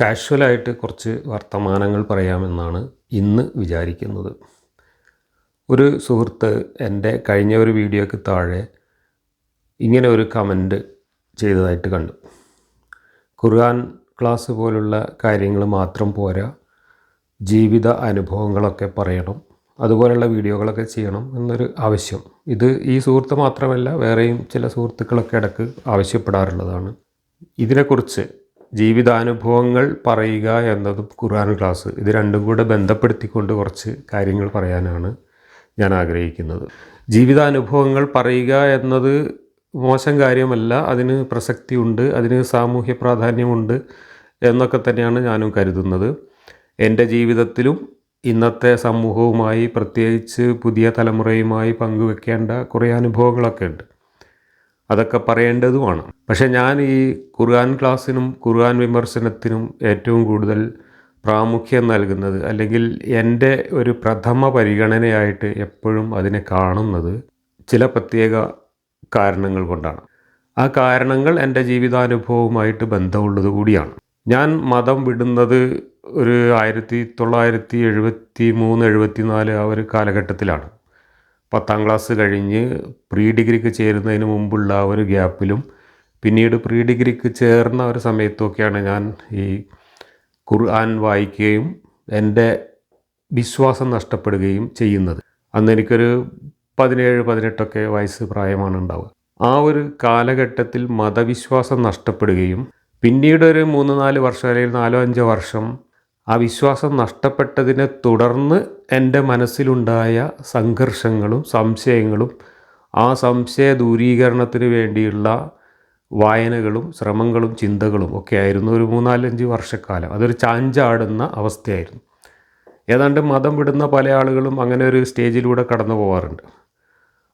കാഷ്വലായിട്ട് കുറച്ച് വർത്തമാനങ്ങൾ പറയാമെന്നാണ് ഇന്ന് വിചാരിക്കുന്നത്. ഒരു സുഹൃത്ത് എന്റെ കഴിഞ്ഞ ഒരു വീഡിയോയ്ക്ക് താഴെ ഇങ്ങനെ ഒരു കമന്റ് ചെയ്തതായിട്ട് കണ്ടു. ഖുർആൻ ക്ലാസ് പോലുള്ള കാര്യങ്ങൾ മാത്രം പോരാ ജീവിത അനുഭവങ്ങളൊക്കെ പറയണം അതുപോലുള്ള വീഡിയോകളൊക്കെ ചെയ്യണം എന്നൊരു ആവശ്യം. ഇത് ഈ സുഹൃത്ത് മാത്രമല്ല വേറെയും ചില സുഹൃത്തുക്കളൊക്കെ ഇടയ്ക്ക് ആവശ്യപ്പെടാറുള്ളതാണ്. ഇതിനെക്കുറിച്ച് ജീവിതാനുഭവങ്ങൾ പറയുക എന്നതും ഖുർആൻ ക്ലാസ്. ഇത് രണ്ടും കൂടെ ബന്ധപ്പെടുത്തിക്കൊണ്ട് കുറച്ച് കാര്യങ്ങൾ പറയാനാണ് ഞാൻ ആഗ്രഹിക്കുന്നത്. ജീവിതാനുഭവങ്ങൾ പറയുക എന്നത് മോശം കാര്യമല്ല. അതിന് പ്രസക്തിയുണ്ട് അതിന് സാമൂഹ്യ പ്രാധാന്യമുണ്ട് എന്നൊക്കെ തന്നെയാണ് ഞാനും കരുതുന്നത്. എന്റെ ജീവിതത്തിലും ഇന്നത്തെ സമൂഹവുമായി പ്രത്യേകിച്ച് പുതിയ തലമുറയുമായി പങ്കുവെക്കേണ്ട കുറേ അനുഭവങ്ങളൊക്കെ ഉണ്ട്. അതൊക്കെ പറയേണ്ടതുമാണ്. പക്ഷേ ഞാൻ ഈ ഖുർആൻ ക്ലാസ്സിനും ഖുർആൻ വിമർശനത്തിനും ഏറ്റവും കൂടുതൽ പ്രാമുഖ്യം നൽകുന്നത് അല്ലെങ്കിൽ എന്റെ ഒരു പ്രഥമ പരിഗണനയായിട്ട് എപ്പോഴും അതിനെ കാണുന്നത് ചില പ്രത്യേക കാരണങ്ങൾ കൊണ്ടാണ്. ആ കാരണങ്ങൾ എന്റെ ജീവിതാനുഭവവുമായിട്ട് ബന്ധമുള്ളത് കൂടിയാണ്. ഞാൻ മതം വിടുന്നത് ഒരു ആയിരത്തി തൊള്ളായിരത്തി എഴുപത്തി മൂന്ന് എഴുപത്തി നാല് ആ ഒരു കാലഘട്ടത്തിലാണ്. പത്താം ക്ലാസ് കഴിഞ്ഞ് പ്രീ ഡിഗ്രിക്ക് ചേരുന്നതിന് മുമ്പുള്ള ആ ഒരു ഗ്യാപ്പിലും പിന്നീട് പ്രീ ഡിഗ്രിക്ക് ചേർന്ന ഒരു സമയത്തൊക്കെയാണ് ഞാൻ ഈ ഖുർആൻ വായിക്കുകയും എന്റെ വിശ്വാസം നഷ്ടപ്പെടുകയും ചെയ്യുന്നത്. അന്ന് എനിക്കൊരു പതിനേഴ് പതിനെട്ടൊക്കെ വയസ്സ് പ്രായമാണ് ഉണ്ടാവുക. ആ ഒരു കാലഘട്ടത്തിൽ മതവിശ്വാസം നഷ്ടപ്പെടുകയും പിന്നീടൊരു മൂന്ന് നാല് വർഷം അല്ലെങ്കിൽ നാലോ അഞ്ചോ വർഷം ആ വിശ്വാസം നഷ്ടപ്പെട്ടതിനെ തുടർന്ന് എന്റെ മനസ്സിലുണ്ടായ സംഘർഷങ്ങളും സംശയങ്ങളും ആ സംശയ ദൂരീകരണത്തിന് വേണ്ടിയുള്ള വായനകളും ശ്രമങ്ങളും ചിന്തകളും ഒക്കെ ആയിരുന്നു ഒരു മൂന്നാലഞ്ച് വർഷക്കാലം. അതൊരു ചാഞ്ചാടുന്ന അവസ്ഥയായിരുന്നു. ഏതാണ്ട് മതം വിടുന്ന പല ആളുകളും അങ്ങനെ ഒരു സ്റ്റേജിലൂടെ കടന്നു പോകാറുണ്ട്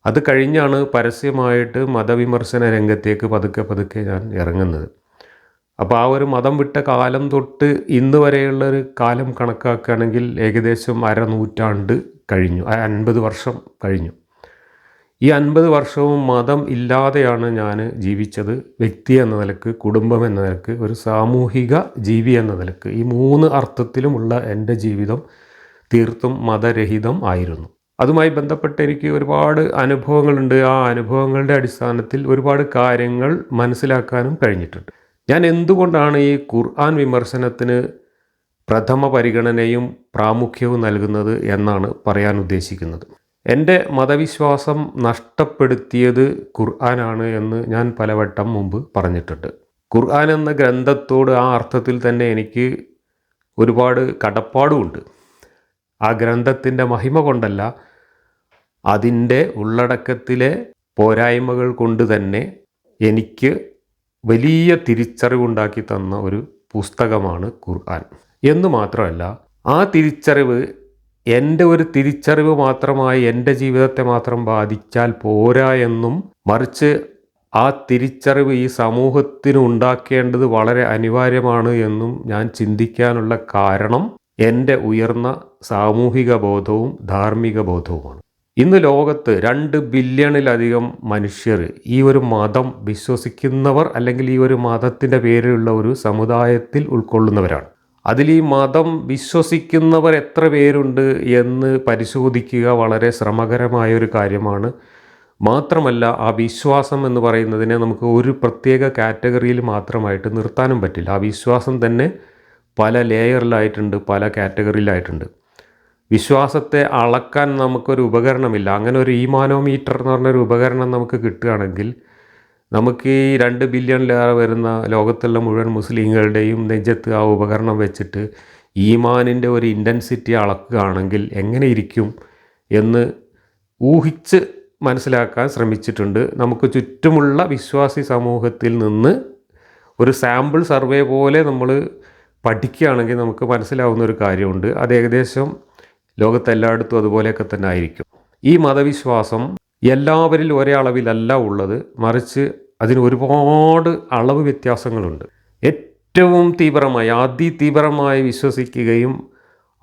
അത് കഴിഞ്ഞാണ് പരസ്യമായിട്ട് മതവിമർശന രംഗത്തേക്ക് പതുക്കെ പതുക്കെ ഞാൻ ഇറങ്ങുന്നത്. അപ്പോൾ ആ ഒരു മതം വിട്ട കാലം തൊട്ട് ഇന്ന് വരെയുള്ളൊരു കാലം കണക്കാക്കുകയാണെങ്കിൽ ഏകദേശം അരനൂറ്റാണ്ട് കഴിഞ്ഞു. അൻപത് വർഷം കഴിഞ്ഞു. ഈ അൻപത് വർഷവും മതം ഇല്ലാതെയാണ് ഞാൻ ജീവിച്ചത്. വ്യക്തി എന്ന നിലയ്ക്ക് കുടുംബം എന്ന നിലയ്ക്ക് ഒരു സാമൂഹിക ജീവി എന്ന നിലയ്ക്ക് ഈ മൂന്ന് അർത്ഥത്തിലുമുള്ള എന്റെ ജീവിതം തീർത്തും മതരഹിതം ആയിരുന്നു. അതുമായി ബന്ധപ്പെട്ട് എനിക്ക് ഒരുപാട് അനുഭവങ്ങളുണ്ട്. ആ അനുഭവങ്ങളുടെ അടിസ്ഥാനത്തിൽ ഒരുപാട് കാര്യങ്ങൾ മനസ്സിലാക്കാനും കഴിഞ്ഞിട്ടുണ്ട്. ഞാൻ എന്തുകൊണ്ടാണ് ഈ ഖുർആൻ വിമർശനത്തിന് പ്രഥമ പരിഗണനയും പ്രാമുഖ്യവും നൽകുന്നത് എന്നാണ് പറയാൻ ഉദ്ദേശിക്കുന്നത്? എന്റെ മതവിശ്വാസം നഷ്ടപ്പെടുത്തിയത് ഖുർആനാണ് എന്ന് ഞാൻ പലവട്ടം മുമ്പ് പറഞ്ഞിട്ടുണ്ട്. ഖുർആൻ എന്ന ഗ്രന്ഥത്തോട് ആ അർത്ഥത്തിൽ തന്നെ എനിക്ക് ഒരുപാട് കടപ്പാടുമുണ്ട്. ആ ഗ്രന്ഥത്തിന്റെ മഹിമ കൊണ്ടല്ല അതിന്റെ ഉള്ളടക്കത്തിലെ പോരായ്മകൾ കൊണ്ട് തന്നെ എനിക്ക് വലിയ തിരിച്ചറിവുണ്ടാക്കി തന്ന ഒരു പുസ്തകമാണ് ഖുർആൻ. എന്ന് മാത്രമല്ല ആ തിരിച്ചറിവ് എന്റെ ഒരു തിരിച്ചറിവ് മാത്രമായി എന്റെ ജീവിതത്തെ മാത്രം ബാധിച്ചാൽ പോരാ എന്നും മറിച്ച് ആ തിരിച്ചറിവ് ഈ സമൂഹത്തിന് ഉണ്ടാക്കേണ്ടത് വളരെ അനിവാര്യമാണ് എന്നും ഞാൻ ചിന്തിക്കാനുള്ള കാരണം എന്റെ ഉയർന്ന സാമൂഹിക ബോധവും ധാർമ്മിക ബോധവുമാണ്. ഇന്ന് ലോകത്ത് രണ്ട് ബില്യണിലധികം മനുഷ്യർ ഈ ഒരു മതം വിശ്വസിക്കുന്നവർ അല്ലെങ്കിൽ ഈ ഒരു മതത്തിന്റെ പേരിലുള്ള ഒരു സമുദായത്തിൽ ഉൾക്കൊള്ളുന്നവരാണ്. അതിൽ ഈ മതം വിശ്വസിക്കുന്നവർ എത്ര പേരുണ്ട് എന്ന് പരിശോധിക്കുക വളരെ ശ്രമകരമായ ഒരു കാര്യമാണ്. മാത്രമല്ല ആ വിശ്വാസം എന്ന് പറയുന്നതിനെ നമുക്ക് ഒരു പ്രത്യേക കാറ്റഗറിയിൽ മാത്രമായിട്ട് നിർത്താനും പറ്റില്ല. ആ വിശ്വാസം തന്നെ പല ലെയറിലായിട്ടുണ്ട് പല കാറ്റഗറിയിലായിട്ടുണ്ട്. വിശ്വാസത്തെ അളക്കാൻ നമുക്കൊരു ഉപകരണമില്ല. അങ്ങനെ ഒരു ഈമാനോമീറ്റർ എന്ന് പറഞ്ഞൊരു ഉപകരണം നമുക്ക് കിട്ടുകയാണെങ്കിൽ നമുക്ക് ഈ രണ്ട് ബില്യണിലേറെ വരുന്ന ലോകത്തുള്ള മുഴുവൻ മുസ്ലിങ്ങളുടെയും നെഞ്ചത്ത് ആ ഉപകരണം വെച്ചിട്ട് ഈമാനിന്റെ ഒരു ഇന്റൻസിറ്റി അളക്കുകയാണെങ്കിൽ എങ്ങനെ ഇരിക്കും എന്ന് ഊഹിച്ച് മനസ്സിലാക്കാൻ ശ്രമിച്ചിട്ടുണ്ട്. നമുക്ക് ചുറ്റുമുള്ള വിശ്വാസി സമൂഹത്തിൽ നിന്ന് ഒരു സാമ്പിൾ സർവേ പോലെ നമ്മൾ പഠിക്കുകയാണെങ്കിൽ നമുക്ക് മനസ്സിലാവുന്ന ഒരു കാര്യമുണ്ട്. അത് ഏകദേശം ലോകത്തെല്ലായിടത്തും അതുപോലെയൊക്കെ തന്നെ ആയിരിക്കും. ഈ മതവിശ്വാസം എല്ലാവരിൽ ഒരേ അളവിലല്ല ഉള്ളത്. മറിച്ച് അതിന് ഒരുപാട് അളവ് വ്യത്യാസങ്ങളുണ്ട്. ഏറ്റവും തീവ്രമായി അതിതീവ്രമായി വിശ്വസിക്കുകയും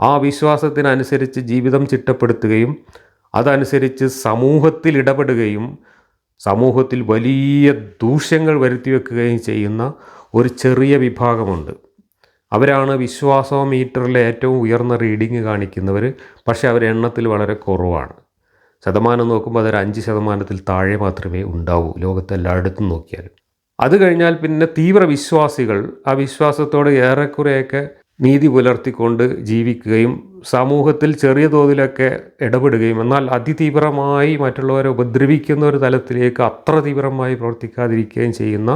ആ വിശ്വാസത്തിനനുസരിച്ച് ജീവിതം ചിട്ടപ്പെടുത്തുകയും അതനുസരിച്ച് സമൂഹത്തിൽ ഇടപെടുകയും സമൂഹത്തിൽ വലിയ ദൂഷ്യങ്ങൾ വരുത്തി വെക്കുകയും ചെയ്യുന്ന ഒരു ചെറിയ വിഭാഗമുണ്ട്. അവരാണ് വിശ്വാസോ മീറ്ററിലെ ഏറ്റവും ഉയർന്ന റീഡിങ് കാണിക്കുന്നവർ പക്ഷേ അവർ എണ്ണത്തിൽ വളരെ കുറവാണ്. ശതമാനം നോക്കുമ്പോൾ അതൊരു അഞ്ച് ശതമാനത്തിൽ താഴെ മാത്രമേ ഉണ്ടാവൂ ലോകത്ത് എല്ലായിടത്തും നോക്കിയാൽ. അത് കഴിഞ്ഞാൽ പിന്നെ തീവ്ര വിശ്വാസികൾ ആ വിശ്വാസത്തോട് ഏറെക്കുറെയൊക്കെ നീതി പുലർത്തിക്കൊണ്ട് ജീവിക്കുകയും സമൂഹത്തിൽ ചെറിയ തോതിലൊക്കെ ഇടപെടുകയും എന്നാൽ അതിതീവ്രമായി മറ്റുള്ളവരെ ഉപദ്രവിക്കുന്ന ഒരു തലത്തിലേക്ക് അത്ര തീവ്രമായി പ്രവർത്തിക്കാതിരിക്കുകയും ചെയ്യുന്ന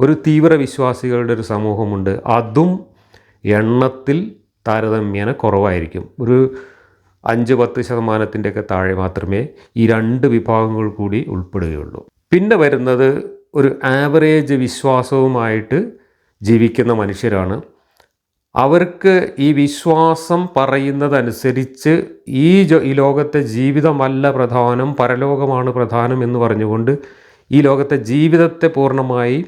ഒരു തീവ്ര വിശ്വാസികളുടെ ഒരു സമൂഹമുണ്ട്. അതും എണ്ണത്തിൽ താരതമ്യേന കുറവായിരിക്കും. ഒരു അഞ്ച് പത്ത് ശതമാനത്തിന്റെയൊക്കെ താഴെ മാത്രമേ ഈ രണ്ട് വിഭാഗങ്ങൾ കൂടി ഉൾപ്പെടുകയുള്ളൂ. പിന്നെ വരുന്നത് ഒരു ആവറേജ് വിശ്വാസവുമായിട്ട് ജീവിക്കുന്ന മനുഷ്യരാണ്. അവർക്ക് ഈ വിശ്വാസം പറയുന്നതനുസരിച്ച് ഈ ഈ ലോകത്തെ ജീവിതമല്ല പ്രധാനം പരലോകമാണ് പ്രധാനം എന്ന് പറഞ്ഞുകൊണ്ട് ഈ ലോകത്തെ ജീവിതത്തെ പൂർണമായി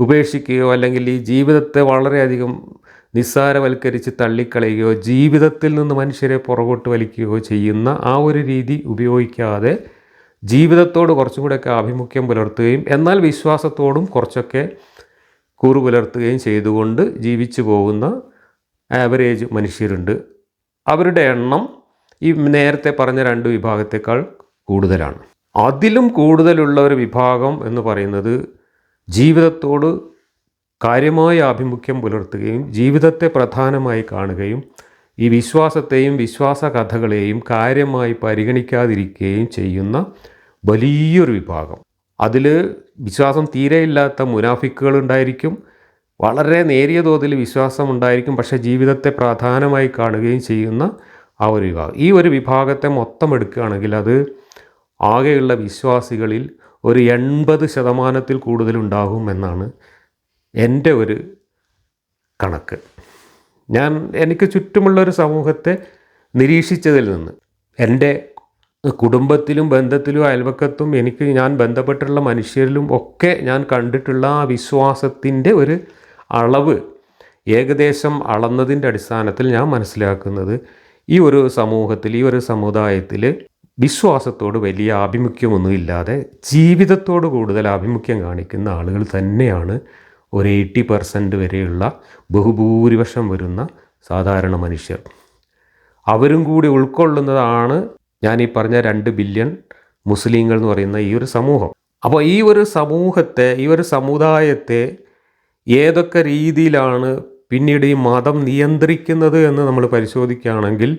ഉപേക്ഷിക്കുകയോ അല്ലെങ്കിൽ ഈ ജീവിതത്തെ വളരെയധികം നിസ്സാരവൽക്കരിച്ച് തള്ളിക്കളയുകയോ ജീവിതത്തിൽ നിന്ന് മനുഷ്യരെ പുറകോട്ട് വലിക്കുകയോ ചെയ്യുന്ന ആ ഒരു രീതി ഉപയോഗിക്കാതെ ജീവിതത്തോട് കുറച്ചും കൂടെയൊക്കെ ആഭിമുഖ്യം പുലർത്തുകയും എന്നാൽ വിശ്വാസത്തോടും കുറച്ചൊക്കെ കൂറു പുലർത്തുകയും ചെയ്തുകൊണ്ട് ജീവിച്ചു പോകുന്ന ആവറേജ് മനുഷ്യരുണ്ട്. അവരുടെ എണ്ണം ഈ നേരത്തെ പറഞ്ഞ രണ്ട് വിഭാഗത്തേക്കാൾ കൂടുതലാണ്. അതിലും കൂടുതലുള്ള ഒരു വിഭാഗം എന്ന് പറയുന്നത് ജീവിതത്തോട് കാര്യമായ ആഭിമുഖ്യം പുലർത്തുകയും ജീവിതത്തെ പ്രധാനമായി കാണുകയും ഈ വിശ്വാസത്തെയും വിശ്വാസ കഥകളെയും കാര്യമായി പരിഗണിക്കാതിരിക്കുകയും ചെയ്യുന്ന വലിയൊരു വിഭാഗം. അതിൽ വിശ്വാസം തീരെയില്ലാത്ത മുനാഫിക്കുകൾ ഉണ്ടായിരിക്കും. വളരെ നേരിയ തോതിൽ വിശ്വാസം ഉണ്ടായിരിക്കും. പക്ഷേ ജീവിതത്തെ പ്രധാനമായി കാണുകയും ചെയ്യുന്ന ആ ഒരു വിഭാഗം. ഈ ഒരു വിഭാഗത്തെ മൊത്തം എടുക്കുകയാണെങ്കിൽ അത് ആകെയുള്ള വിശ്വാസികളിൽ ഒരു എൺപത് ശതമാനത്തിൽ കൂടുതലുണ്ടാകും എന്നാണ് എന്റെ ഒരു കണക്ക്. ഞാൻ എനിക്ക് ചുറ്റുമുള്ള ഒരു സമൂഹത്തെ നിരീക്ഷിച്ചതിൽ നിന്ന് എന്റെ കുടുംബത്തിലും ബന്ധത്തിലും അയൽവക്കത്തും എനിക്ക് ഞാൻ ബന്ധപ്പെട്ടുള്ള മനുഷ്യരിലും ഒക്കെ ഞാൻ കണ്ടിട്ടുള്ള ആ വിശ്വാസത്തിന്റെ ഒരു അളവ് ഏകദേശം അളന്നതിന്റെ അടിസ്ഥാനത്തിൽ ഞാൻ മനസ്സിലാക്കുന്നത് ഈ ഒരു സമൂഹത്തിൽ ഈ ഒരു സമുദായത്തിൽ വിശ്വാസത്തോട് വലിയ ആഭിമുഖ്യമൊന്നുമില്ലാതെ ജീവിതത്തോട് കൂടുതൽ ആഭിമുഖ്യം കാണിക്കുന്ന ആളുകൾ തന്നെയാണ് ഒരു എയ്റ്റി പെർസെന്റ് വരെയുള്ള ബഹുഭൂരിപക്ഷം വരുന്ന സാധാരണ മനുഷ്യർ. അവരും കൂടി ഉൾക്കൊള്ളുന്നതാണ് ഞാൻ ഈ പറഞ്ഞ രണ്ട് ബില്യൺ മുസ്ലിങ്ങൾ എന്ന് പറയുന്ന ഈ ഒരു സമൂഹം. അപ്പോൾ ഈ ഒരു സമൂഹത്തെ ഈ ഒരു സമുദായത്തെ ഏതൊക്കെ രീതിയിലാണ് പിന്നീട് ഈ മതം നിയന്ത്രിക്കുന്നത് എന്ന് നമ്മൾ പരിശോധിക്കുകയാണെങ്കിൽ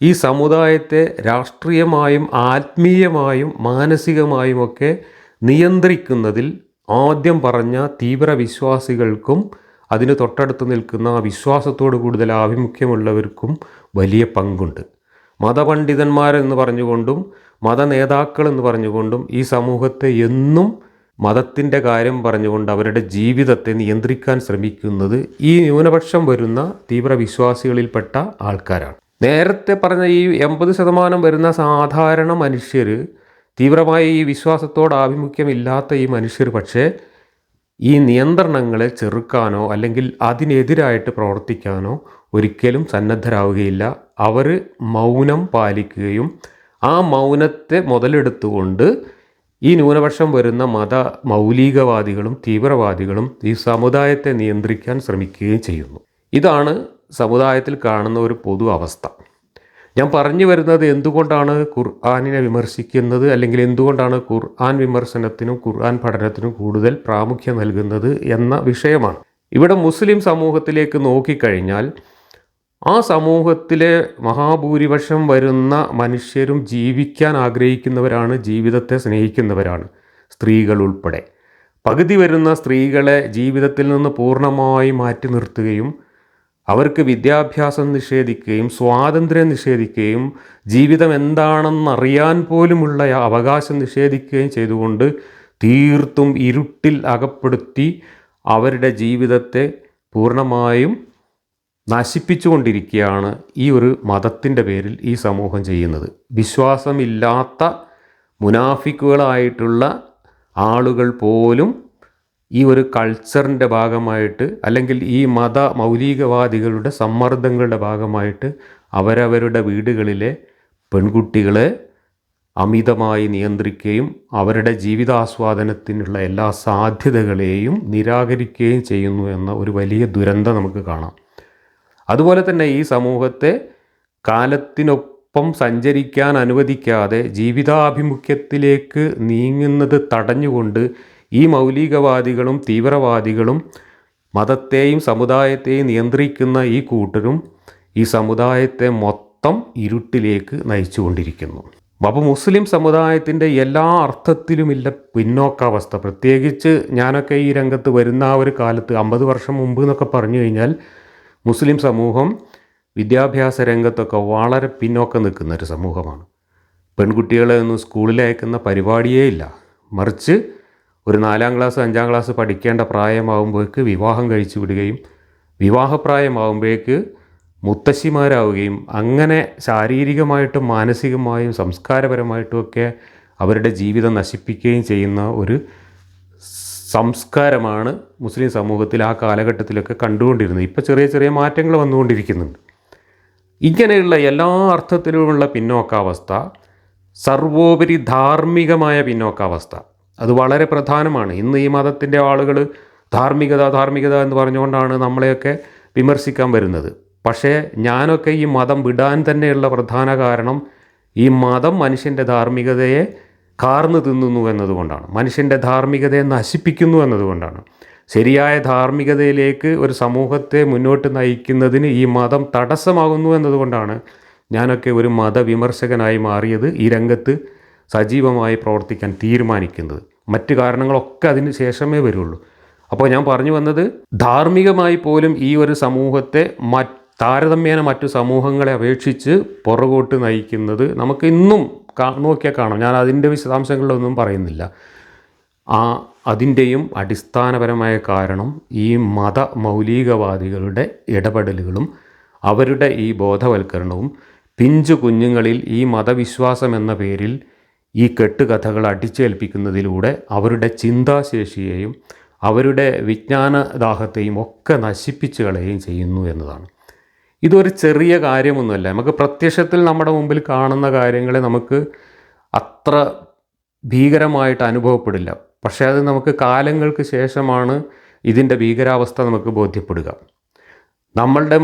ഈ സമുദായത്തെ രാഷ്ട്രീയമായും ആത്മീയമായും മാനസികമായും ഒക്കെ നിയന്ത്രിക്കുന്നതിൽ ആദ്യം പറഞ്ഞ തീവ്ര വിശ്വാസികൾക്കും അതിന് തൊട്ടടുത്ത് നിൽക്കുന്ന ആ വിശ്വാസത്തോട് കൂടുതൽ ആഭിമുഖ്യമുള്ളവർക്കും വലിയ പങ്കുണ്ട്. മതപണ്ഡിതന്മാരെന്ന് പറഞ്ഞുകൊണ്ടും മതനേതാക്കൾ എന്ന് പറഞ്ഞുകൊണ്ടും ഈ സമൂഹത്തെ എന്നും മതത്തിന്റെ കാര്യം പറഞ്ഞുകൊണ്ട് അവരുടെ ജീവിതത്തെ നിയന്ത്രിക്കാൻ ശ്രമിക്കുന്നത് ഈ ന്യൂനപക്ഷം വരുന്ന തീവ്ര വിശ്വാസികളിൽപ്പെട്ട ആൾക്കാരാണ്. നേരത്തെ പറഞ്ഞ ഈ എൺപത് ശതമാനം വരുന്ന സാധാരണ മനുഷ്യർ തീവ്രമായി ഈ വിശ്വാസത്തോട് ആഭിമുഖ്യമില്ലാത്ത ഈ മനുഷ്യർ പക്ഷേ ഈ നിയന്ത്രണങ്ങളെ ചെറുക്കാനോ അല്ലെങ്കിൽ അതിനെതിരായിട്ട് പ്രവർത്തിക്കാനോ ഒരിക്കലും സന്നദ്ധരാവുകയില്ല. അവർ മൗനം പാലിക്കുകയും ആ മൗനത്തെ മുതലെടുത്തുകൊണ്ട് ഈ ന്യൂനപക്ഷം വരുന്ന മത മൗലികവാദികളും തീവ്രവാദികളും ഈ സമുദായത്തെ നിയന്ത്രിക്കാൻ ശ്രമിക്കുകയും ചെയ്യുന്നു. ഇതാണ് സമുദായത്തിൽ കാണുന്ന ഒരു പൊതു അവസ്ഥ. ഞാൻ പറഞ്ഞു വരുന്നത് എന്തുകൊണ്ടാണ് ഖുർആാനിനെ വിമർശിക്കുന്നത്? അല്ലെങ്കിൽ എന്തുകൊണ്ടാണ് ഖുർആൻ വിമർശനത്തിനും ഖുർആൻ പഠനത്തിനും കൂടുതൽ പ്രാമുഖ്യം നൽകുന്നത് എന്ന വിഷയമാണ്. ഇവിടെ മുസ്ലിം സമൂഹത്തിലേക്ക് നോക്കിക്കഴിഞ്ഞാൽ ആ സമൂഹത്തിലെ മഹാഭൂരിപക്ഷം വരുന്ന മനുഷ്യരും ജീവിക്കാൻ ആഗ്രഹിക്കുന്നവരാണ് ജീവിതത്തെ സ്നേഹിക്കുന്നവരാണ് സ്ത്രീകൾ ഉൾപ്പെടെ. പകുതി വരുന്ന സ്ത്രീകളെ ജീവിതത്തിൽ നിന്ന് പൂർണമായി മാറ്റി നിർത്തുകയും അവർക്ക് വിദ്യാഭ്യാസം നിഷേധിക്കുകയും സ്വാതന്ത്ര്യം നിഷേധിക്കുകയും ജീവിതം എന്താണെന്നറിയാൻ പോലുമുള്ള അവകാശം നിഷേധിക്കുകയും ചെയ്തുകൊണ്ട് തീർത്തും ഇരുട്ടിൽ അകപ്പെടുത്തി അവരുടെ ജീവിതത്തെ പൂർണമായും നശിപ്പിച്ചുകൊണ്ടിരിക്കുകയാണ് ഈ ഒരു മതത്തിന്റെ പേരിൽ ഈ സമൂഹം ചെയ്യുന്നത്. വിശ്വാസമില്ലാത്ത മുനാഫിക്കുകളായിട്ടുള്ള ആളുകൾ പോലും ഈ ഒരു കൾച്ചറിന്റെ ഭാഗമായിട്ട് അല്ലെങ്കിൽ ഈ മത മൗലികവാദികളുടെ സമ്മർദ്ദങ്ങളുടെ ഭാഗമായിട്ട് അവരവരുടെ വീടുകളിലെ പെൺകുട്ടികളെ അമിതമായി നിയന്ത്രിക്കുകയും അവരുടെ ജീവിതാസ്വാദനത്തിനുള്ള എല്ലാ സാധ്യതകളെയും നിരാകരിക്കുകയും ചെയ്യുന്നു എന്ന ഒരു വലിയ ദുരന്തം നമുക്ക് കാണാം. അതുപോലെ തന്നെ ഈ സമൂഹത്തെ കാലത്തിനൊപ്പം സഞ്ചരിക്കാൻ അനുവദിക്കാതെ ജീവിതാഭിമുഖ്യത്തിലേക്ക് നീങ്ങുന്നത് തടഞ്ഞുകൊണ്ട് ഈ മൗലികവാദികളും തീവ്രവാദികളും മതത്തെയും സമുദായത്തെയും നിയന്ത്രിക്കുന്ന ഈ കൂട്ടരും ഈ സമുദായത്തെ മൊത്തം ഇരുട്ടിലേക്ക് നയിച്ചുകൊണ്ടിരിക്കുന്നു. അപ്പോൾ മുസ്ലിം സമുദായത്തിന്റെ എല്ലാ അർത്ഥത്തിലുമില്ല പിന്നോക്കാവസ്ഥ. പ്രത്യേകിച്ച് ഞാനൊക്കെ ഈ രംഗത്ത് വരുന്ന ആ ഒരു കാലത്ത് അമ്പത് വർഷം മുമ്പ് എന്നൊക്കെ പറഞ്ഞു കഴിഞ്ഞാൽ മുസ്ലിം സമൂഹം വിദ്യാഭ്യാസ രംഗത്തൊക്കെ വളരെ പിന്നോക്കം നിൽക്കുന്ന ഒരു സമൂഹമാണ്. പെൺകുട്ടികളെ ഒന്നും സ്കൂളിൽ അയക്കുന്ന പരിപാടിയേ ഇല്ല. മറിച്ച് ഒരു നാലാം ക്ലാസ് അഞ്ചാം ക്ലാസ് പഠിക്കേണ്ട പ്രായമാകുമ്പോഴേക്ക് വിവാഹം കഴിച്ചു വിടുകയും വിവാഹപ്രായമാകുമ്പോഴേക്ക് മുത്തശ്ശിമാരാവുകയും അങ്ങനെ ശാരീരികമായിട്ടും മാനസികമായും സംസ്കാരപരമായിട്ടുമൊക്കെ അവരുടെ ജീവിതം നശിപ്പിക്കുകയും ചെയ്യുന്ന ഒരു സംസ്കാരമാണ് മുസ്ലിം സമൂഹത്തിൽ ആ കാലഘട്ടത്തിലൊക്കെ കണ്ടുകൊണ്ടിരുന്നത്. ഇപ്പോൾ ചെറിയ ചെറിയ മാറ്റങ്ങൾ വന്നുകൊണ്ടിരിക്കുന്നുണ്ട്. ഇങ്ങനെയുള്ള എല്ലാ അർത്ഥത്തിലുമുള്ള പിന്നോക്കാവസ്ഥ സർവോപരി ധാർമ്മികമായ പിന്നോക്കാവസ്ഥ. അത് വളരെ പ്രധാനമാണ്. ഇന്ന് ഈ മതത്തിന്റെ ആളുകൾ ധാർമ്മികത ധാർമ്മികത എന്ന് പറഞ്ഞുകൊണ്ടാണ് നമ്മളെയൊക്കെ വിമർശിക്കാൻ വരുന്നത്. പക്ഷേ ഞാനൊക്കെ ഈ മതം വിടാൻ തന്നെയുള്ള പ്രധാന കാരണം ഈ മതം മനുഷ്യന്റെ ധാർമ്മികതയെ കാർന്നു തിന്നുന്നു എന്നതുകൊണ്ടാണ്. മനുഷ്യന്റെ ധാർമ്മികതയെ നശിപ്പിക്കുന്നു എന്നതുകൊണ്ടാണ്. ശരിയായ ധാർമ്മികതയിലേക്ക് ഒരു സമൂഹത്തെ മുന്നോട്ട് നയിക്കുന്നതിന് ഈ മതം തടസ്സമാകുന്നു എന്നതുകൊണ്ടാണ് ഞാനൊക്കെ ഒരു മതവിമർശകനായി മാറിയത് ഈ രംഗത്ത്. സജീവമായി പ്രവർത്തിക്കാൻ തീരുമാനിക്കുന്നത്. മറ്റ് കാരണങ്ങളൊക്കെ അതിന് ശേഷമേ വരുള്ളൂ. അപ്പോൾ ഞാൻ പറഞ്ഞു വന്നത് ധാർമ്മികമായി പോലും ഈ ഒരു സമൂഹത്തെ മറ്റ് താരതമ്യേന മറ്റു സമൂഹങ്ങളെ അപേക്ഷിച്ച് പുറകോട്ട് നയിക്കുന്നത് നമുക്ക് ഇന്നും നോക്കിയാൽ കാണാം. ഞാൻ അതിന്റെ വിശദാംശങ്ങളിലൊന്നും പറയുന്നില്ല. ആ അതിന്റെയും അടിസ്ഥാനപരമായ കാരണം ഈ മത മൗലികവാദികളുടെ ഇടപെടലുകളും അവരുടെ ഈ ബോധവൽക്കരണവും പിഞ്ചു കുഞ്ഞുങ്ങളിൽ ഈ മതവിശ്വാസം എന്ന പേരിൽ ഈ കെട്ടുകഥകൾ അടിച്ചേൽപ്പിക്കുന്നതിലൂടെ അവരുടെ ചിന്താശേഷിയെയും അവരുടെ വിജ്ഞാനദാഹത്തെയും ഒക്കെ നശിപ്പിച്ചു കളയുകയും ചെയ്യുന്നു എന്നതാണ്. ഇതൊരു ചെറിയ കാര്യമൊന്നുമല്ല. നമുക്ക് പ്രത്യക്ഷത്തിൽ നമ്മുടെ മുമ്പിൽ കാണുന്ന കാര്യങ്ങളെ നമുക്ക് അത്ര ഭീകരമായിട്ട് അനുഭവപ്പെടില്ല. പക്ഷേ അത് നമുക്ക് കാലങ്ങൾക്ക് ശേഷമാണ് ഇതിന്റെ ഭീകരാവസ്ഥ നമുക്ക് ബോധ്യപ്പെടുക. നമ്മളുടെ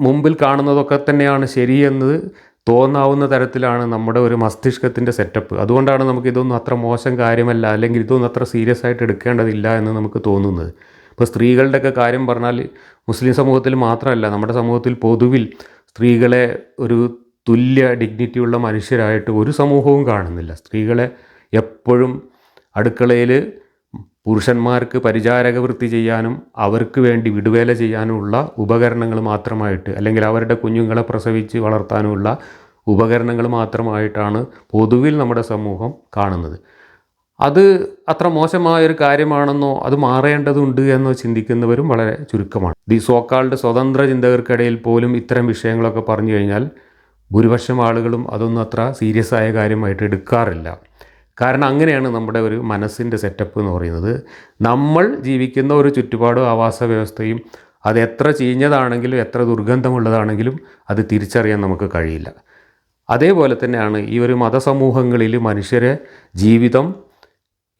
മുമ്പിൽ കാണുന്നതൊക്കെ തന്നെയാണ് ശരിയെന്ന് തോന്നാവുന്ന തരത്തിലാണ് നമ്മുടെ ഒരു മസ്തിഷ്കത്തിന്റെ സെറ്റപ്പ്. അതുകൊണ്ടാണ് നമുക്ക് ഇതൊന്നും അത്ര മോശം കാര്യമല്ല അല്ലെങ്കിൽ ഇതൊന്നും അത്ര സീരിയസ് ആയിട്ട് എടുക്കേണ്ടതില്ല എന്ന് നമുക്ക് തോന്നുന്നത്. ഇപ്പോൾ സ്ത്രീകളുടെയൊക്കെ കാര്യം പറഞ്ഞാൽ മുസ്ലിം സമൂഹത്തിൽ മാത്രമല്ല നമ്മുടെ സമൂഹത്തിൽ പൊതുവിൽ സ്ത്രീകളെ ഒരു തുല്യ ഡിഗ്നിറ്റിയുള്ള മനുഷ്യരായിട്ട് ഒരു സമൂഹവും കാണുന്നില്ല. സ്ത്രീകളെ എപ്പോഴും അടുക്കളയിൽ പുരുഷന്മാർക്ക് പരിചാരക വൃത്തി ചെയ്യാനും അവർക്ക് വേണ്ടി വിടുവേല ചെയ്യാനുമുള്ള ഉപകരണങ്ങൾ മാത്രമായിട്ട് അല്ലെങ്കിൽ അവരുടെ കുഞ്ഞുങ്ങളെ പ്രസവിച്ച് വളർത്താനുമുള്ള ഉപകരണങ്ങൾ മാത്രമായിട്ടാണ് പൊതുവിൽ നമ്മുടെ സമൂഹം കാണുന്നത്. അത് അത്ര മോശമായൊരു കാര്യമാണെന്നോ അത് മാറേണ്ടതുണ്ട് എന്നോ ചിന്തിക്കുന്നവരും വളരെ ചുരുക്കമാണ്. ദി സോക്കാൾഡ് സ്വതന്ത്ര ചിന്തകർക്കിടയിൽ പോലും ഇത്തരം വിഷയങ്ങളൊക്കെ പറഞ്ഞു കഴിഞ്ഞാൽ ഭൂരിപക്ഷം ആളുകളും അതൊന്നും അത്ര സീരിയസ് ആയ കാര്യമായിട്ട് എടുക്കാറില്ല. കാരണം അങ്ങനെയാണ് നമ്മുടെ ഒരു മനസ്സിന്റെ സെറ്റപ്പ് എന്ന് പറയുന്നത്. നമ്മൾ ജീവിക്കുന്ന ഒരു ചുറ്റുപാടും ആവാസ വ്യവസ്ഥയും അത് എത്ര ചീഞ്ഞതാണെങ്കിലും എത്ര ദുർഗന്ധമുള്ളതാണെങ്കിലും അത് തിരിച്ചറിയാൻ നമുക്ക് കഴിയില്ല. അതേപോലെ തന്നെയാണ് ഈ ഒരു മതസമൂഹങ്ങളിൽ മനുഷ്യരെ ജീവിതം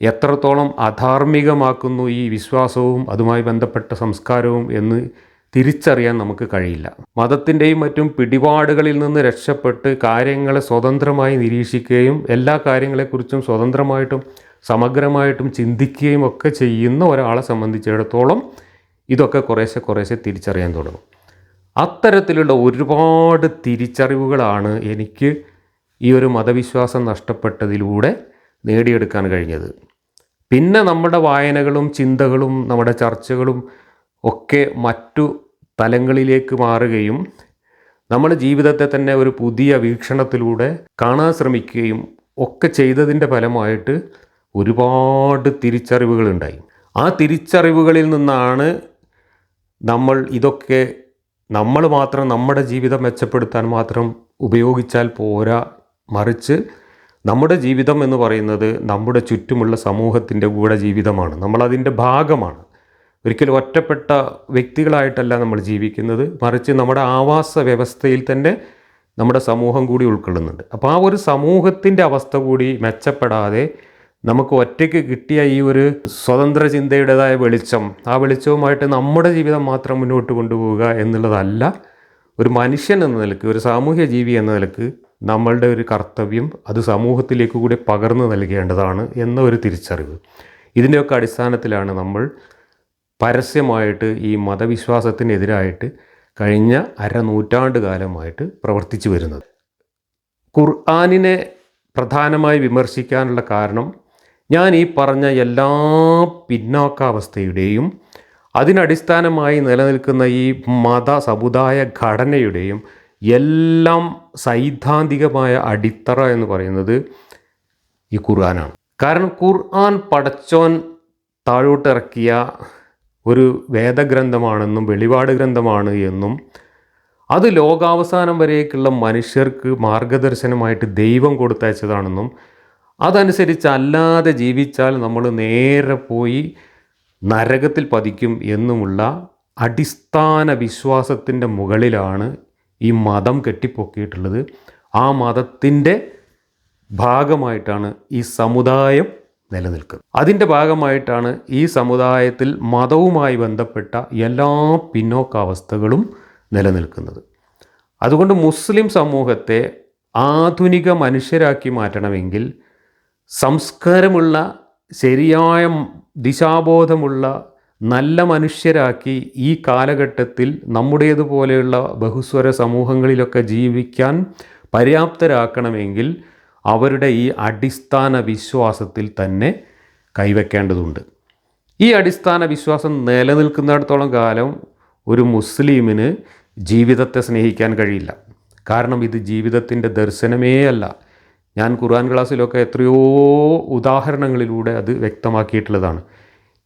എത്രത്തോളം അധാർമികമാക്കുന്നു ഈ വിശ്വാസവും അതുമായി ബന്ധപ്പെട്ട സംസ്കാരവും എന്ന് തിരിച്ചറിയാൻ നമുക്ക് കഴിയില്ല. മതത്തിന്റെയും മറ്റും പിടിപാടുകളിൽ നിന്ന് രക്ഷപ്പെട്ട് കാര്യങ്ങളെ സ്വതന്ത്രമായി നിരീക്ഷിക്കുകയും എല്ലാ കാര്യങ്ങളെക്കുറിച്ചും സ്വതന്ത്രമായിട്ടും സമഗ്രമായിട്ടും ചിന്തിക്കുകയും ഒക്കെ ചെയ്യുന്ന ഒരാളെ സംബന്ധിച്ചിടത്തോളം ഇതൊക്കെ കുറേശ്ശെ കുറേശ്ശെ തിരിച്ചറിയാൻ തുടങ്ങും. അത്തരത്തിലുള്ള ഒരുപാട് തിരിച്ചറിവുകളാണ് എനിക്ക് ഈ ഒരു മതവിശ്വാസം നഷ്ടപ്പെട്ടതിലൂടെ നേടിയെടുക്കാൻ കഴിഞ്ഞത്. പിന്നെ നമ്മുടെ വായനകളും ചിന്തകളും നമ്മുടെ ചർച്ചകളും ഒക്കെ മറ്റു തലങ്ങളിലേക്ക് മാറുകയും നമ്മൾ ജീവിതത്തെ തന്നെ ഒരു പുതിയ വീക്ഷണത്തിലൂടെ കാണാൻ ശ്രമിക്കുകയും ഒക്കെ ചെയ്തതിന്റെ ഫലമായിട്ട് ഒരുപാട് തിരിച്ചറിവുകളുണ്ടായി. ആ തിരിച്ചറിവുകളിൽ നിന്നാണ് നമ്മൾ ഇതൊക്കെ നമ്മൾ മാത്രം നമ്മുടെ ജീവിതം മെച്ചപ്പെടുത്താൻ മാത്രം ഉപയോഗിച്ചാൽ പോരാ മറിച്ച് നമ്മുടെ ജീവിതം എന്ന് പറയുന്നത് നമ്മുടെ ചുറ്റുമുള്ള സമൂഹത്തിന്റെ കൂടെ ജീവിതമാണ്. നമ്മളതിന്റെ ഭാഗമാണ്. ഒരിക്കലും ഒറ്റപ്പെട്ട വ്യക്തികളായിട്ടല്ല നമ്മൾ ജീവിക്കുന്നത്. മറിച്ച് നമ്മുടെ ആവാസ വ്യവസ്ഥയിൽ തന്നെ നമ്മുടെ സമൂഹം കൂടി ഉൾക്കൊള്ളുന്നുണ്ട്. അപ്പോൾ ആ ഒരു സമൂഹത്തിന്റെ അവസ്ഥ കൂടി മെച്ചപ്പെടാതെ നമുക്ക് ഒറ്റയ്ക്ക് കിട്ടിയ ഈ ഒരു സ്വതന്ത്ര ചിന്തയുടേതായ വെളിച്ചം ആ വെളിച്ചവുമായിട്ട് നമ്മുടെ ജീവിതം മാത്രം മുന്നോട്ട് കൊണ്ടുപോവുക എന്നുള്ളതല്ല ഒരു മനുഷ്യൻ എന്ന നിലയ്ക്ക് ഒരു സാമൂഹ്യ ജീവി എന്ന നിലയ്ക്ക് നമ്മളുടെ ഒരു കർത്തവ്യം അത് സമൂഹത്തിലേക്ക് കൂടി പകർന്നു നൽകേണ്ടതാണ് എന്ന ഒരു തിരിച്ചറിവ്. ഇതിന്റെയൊക്കെ അടിസ്ഥാനത്തിലാണ് നമ്മൾ പരസ്യമായിട്ട് ഈ മതവിശ്വാസത്തിനെതിരായിട്ട് കഴിഞ്ഞ അരനൂറ്റാണ്ട് കാലമായിട്ട് പ്രവർത്തിച്ചു വരുന്നത്. ഖുർആാനിനെ പ്രധാനമായി വിമർശിക്കാനുള്ള കാരണം ഞാൻ ഈ പറഞ്ഞ എല്ലാ പിന്നോക്കാവസ്ഥയുടെയും അതിനടിസ്ഥാനമായി നിലനിൽക്കുന്ന ഈ മത സമുദായ ഘടനയുടെയും എല്ലാം സൈദ്ധാന്തികമായ അടിത്തറ എന്ന് പറയുന്നത് ഈ ഖുർആനാണ്. കാരണം ഖുർആൻ പടച്ചോൻ താഴോട്ടിറക്കിയ ഒരു വേദഗ്രന്ഥമാണെന്നും വെളിപാട് ഗ്രന്ഥമാണ് എന്നും അത് ലോകാവസാനം വരേക്കുള്ള മനുഷ്യർക്ക് മാർഗദർശനമായിട്ട് ദൈവം കൊടുത്തയച്ചതാണെന്നും അതനുസരിച്ച് അല്ലാതെ ജീവിച്ചാൽ നമ്മൾ നേരെ പോയി നരകത്തിൽ പതിക്കും എന്നുമുള്ള അടിസ്ഥാന വിശ്വാസത്തിന്റെ മുകളിലാണ് ഈ മതം കെട്ടിപ്പൊക്കിയിട്ടുള്ളത്. ആ മതത്തിന്റെ ഭാഗമായിട്ടാണ് ഈ സമുദായം നിലനിൽക്കുന്നത് അതിന്റെ ഭാഗമായിട്ടാണ് ഈ സമുദായത്തിൽ മതവുമായി ബന്ധപ്പെട്ട എല്ലാ പിന്നോക്കാവസ്ഥകളും നിലനിൽക്കുന്നത്. അതുകൊണ്ട് മുസ്ലിം സമൂഹത്തെ ആധുനിക മനുഷ്യരാക്കി മാറ്റണമെങ്കിൽ സംസ്കാരമുള്ള ശരിയായ ദിശാബോധമുള്ള നല്ല മനുഷ്യരാക്കി ഈ കാലഘട്ടത്തിൽ നമ്മുടേതുപോലെയുള്ള ബഹുസ്വര സമൂഹങ്ങളിലൊക്കെ ജീവിക്കാൻ പര്യാപ്തരാക്കണമെങ്കിൽ അവരുടെ ഈ അടിസ്ഥാന വിശ്വാസത്തിൽ തന്നെ കൈവയ്ക്കേണ്ടതുണ്ട് ഈ അടിസ്ഥാന വിശ്വാസം നിലനിൽക്കുന്നിടത്തോളം കാലം ഒരു മുസ്ലിമിന് ജീവിതത്തെ സ്നേഹിക്കാൻ കഴിയില്ല. കാരണം ഇത് ജീവിതത്തിന്റെ ദർശനമേ അല്ല. ഞാൻ ഖുർആൻ ക്ലാസ്സിലൊക്കെ എത്രയോ ഉദാഹരണങ്ങളിലൂടെ അത് വ്യക്തമാക്കിയിട്ടുള്ളതാണ്.